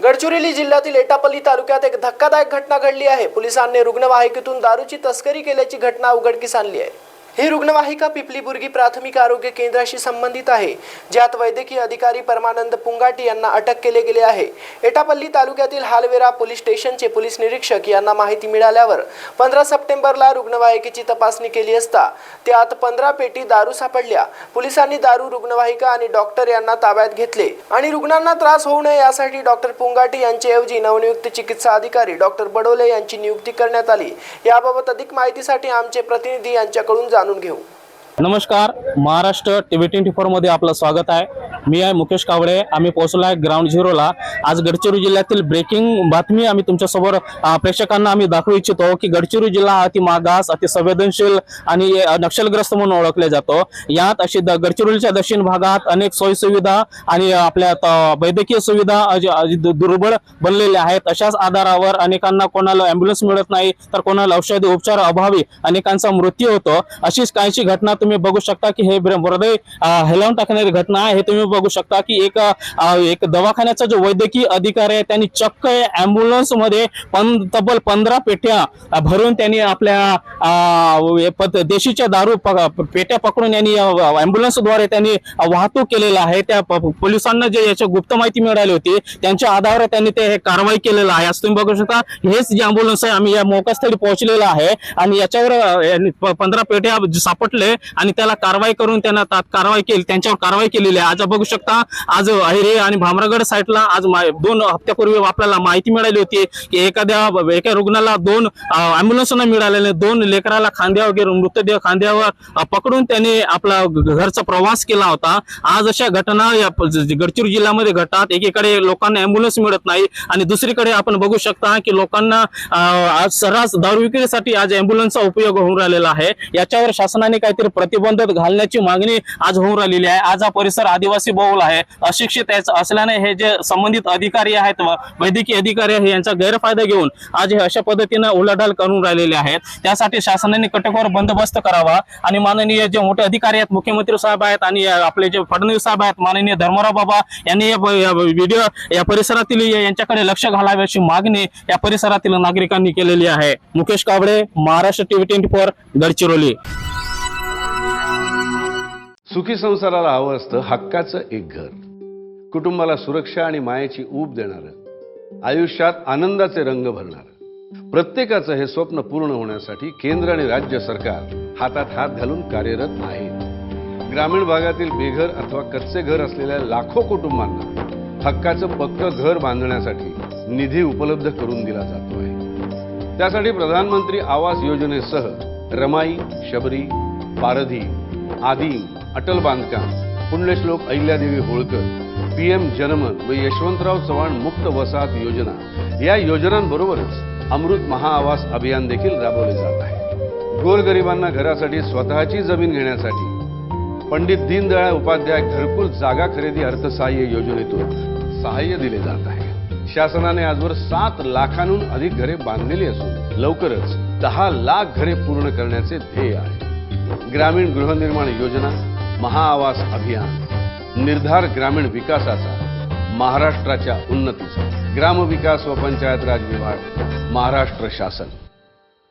गडचिरोली जिल्ह्यातील एटापल्ली तालुक्यात एक धक्कादायक घटना घडली आहे. पोलिसांनी रुग्णवाहिकेतून दारूची तस्करी केल्याची घटना उघडकीस आणली आहे. ही रुग्णवाहिका पिपलीबुर्गी प्राथमिक आरोग्य केंद्राशी संबंधित आहे ज्यात वैद्यकीय अधिकारी परमानंद पुंगाटी यांना अटक केले गेले आहे. एटापल्ली तालुक्यातील हालवेरा पोलीस स्टेशनचे पोलीस निरीक्षक यांना माहिती मिळाल्यावर पंधरा सप्टेंबरला रुग्णवाहिकेची तपासणी केली असता त्यात पंधरा पेटी दारू सापडल्या. पोलिसांनी दारू रुग्णवाहिका आणि डॉक्टर यांना ताब्यात घेतले आणि रुग्णांना त्रास होऊ नये यासाठी डॉक्टर पुंगाटी यांच्याऐवजी नवनियुक्त चिकित्सा अधिकारी डॉक्टर बडोले यांची नियुक्ती करण्यात आली. याबाबत अधिक माहितीसाठी आमचे प्रतिनिधी यांच्याकडून जा जाणून घेऊ. नमस्कार महाराष्ट्र टीव्ही ट्वेंटी फोरमध्ये आपलं स्वागत आहे. मी आहे मुकेश कावळे आम्ही पोहोचलो आहे ग्राउंड झिरोला. आज गडचिरोली जिल्ह्यातील ब्रेकिंग बातमी आम्ही तुमच्यासमोर प्रेक्षकांना आम्ही दाखवू इच्छितो की गडचिरोली जिल्हा अति मागास अति संवेदनशील आणि नक्षलग्रस्त म्हणून ओळखले जातो. यात अशी द- गडचिरोलीच्या दक्षिण भागात अनेक सोयीसुविधा आणि आपल्या वैद्यकीय सुविधा अज- दु- दुर्बळ बनलेल्या आहेत. अशाच आधारावर अनेकांना कोणाला अँब्युलन्स मिळत नाही तर कोणाला औषधी उपचार अभावी अनेकांचा मृत्यू होतो. अशीच काहीशी घटना तुम्ही बघू शकता की हे हृदय अ, हेलावून टाकणारी घटना आहे. हे तुम्ही बघू शकता की एक एक दवाखान्याचा जो वैद्यकीय अधिकारी आहे त्यांनी चक्क अँब्युलन्समध्ये पण तब्बल पंधरा पेट्या भरून त्यांनी आपल्या पद- देशीच्या दारू पेट्या पकडून यांनी अँब्युलन्सद्वारे त्यांनी वाहतूक केलेला आहे. त्या प- पोलिसांना जे याची गुप्त माहिती मिळाली होती त्यांच्या आधारावर त्यांनी ते हे कारवाई केलेलं आहे. असं तुम्ही बघू शकता. हेच जे अँब्युलन्स आहे आम्ही या मोकास्थळी पोहोचलेलं आहे. आणि याच्यावर यांनी प- पंधरा पेट्या सापडले. आणि त्याला कारवाई करून त्यांना कारवाई केली त्यांच्यावर कारवाई केलेली आहे. आज बघू शकता आज अहिरे आणि भामरागड साईडला आज मा- दोन हप्त्यापूर्वी आपल्याला माहिती मिळाली होती की एखाद्या एका रुग्णाला दोन अँब्युलन्सना मिळालेले दोन लेकराला खांद्यावर वगैरे मृतदेह खांद्यावर पकडून त्याने आपला घरचा प्रवास केला होता. आज अशा घटना या गडचिरोली जिल्ह्यामध्ये घडतात. एकीकडे लोकांना अँब्युलन्स मिळत नाही आणि दुसरीकडे आपण बघू शकता की लोकांना आज सर्रास दारू विक्रीसाठी आज अँब्युलन्सचा उपयोग होऊन राहिलेला आहे. याच्यावर शासनाने काहीतरी प्रतिबंध घालण्याची मागणी आज होऊन राहिलेली आहे. आज हा परिसर आदिवासी बहुल आहे. अशिक्षित याच- असल्याने हे जे संबंधित अधिकारी आहेत व- वैद्यकीय अधिकारी आहे यांचा गैरफायदा घेऊन आज हे अशा पद्धतीनं उलाढाल करून राहिलेले आहेत. त्यासाठी शासनाने कटकोर बंदोबस्त करावा आणि माननीय जे मोठे अधिकारी आहेत मुख्यमंत्री साहेब आहेत आणि आपले जे फडणवीस साहेब आहेत माननीय धर्मराव बाबा यांनी व्हिडिओ या परिसरातील यांच्याकडे लक्ष घालावे अशी मागणी या परिसरातील नागरिकांनी केलेली आहे. Mukesh Kabade Maharashtra TV twenty four Gadchiroli. सुखी संसाराला हवं असतं हक्काचं एक घर. कुटुंबाला सुरक्षा आणि मायेची ऊब देणारं आयुष्यात आनंदाचे रंग भरणारं. प्रत्येकाचं हे स्वप्न पूर्ण होण्यासाठी केंद्र आणि राज्य सरकार हातात हात घालून कार्यरत आहे. ग्रामीण भागातील बेघर अथवा कच्चे घर असलेल्या लाखो कुटुंबांना हक्काचं पक्क घर बांधण्यासाठी निधी उपलब्ध करून दिला जातो आहे. त्यासाठी प्रधानमंत्री आवास योजनेसह रमाई शबरी पारधी आदिम अटल बांधकाम पुण्यश्लोक अहिल्यादेवी होळकर पी एम जनमन व यशवंतराव चव्हाण मुक्त वसाहत योजना या योजनांबरोबरच अमृत महाआवास अभियान देखील राबवले जात आहे. गोरगरिबांना घरासाठी स्वतःची जमीन घेण्यासाठी पंडित दीनदयाळ उपाध्याय घरकुल जागा खरेदी अर्थसहाय्य योजनेतून सहाय्य दिले जात आहे. शासनाने आजवर सात लाखांहून अधिक घरे बांधलेली असून लवकरच दहा लाख घरे पूर्ण करण्याचे ध्येय आहे. ग्रामीण गृहनिर्माण योजना महाआवास अभियान निर्धार ग्रामीण विकासाचा महाराष्ट्राच्या उन्नतीचा ग्रामविकास व पंचायत राज विभाग महाराष्ट्र शासन.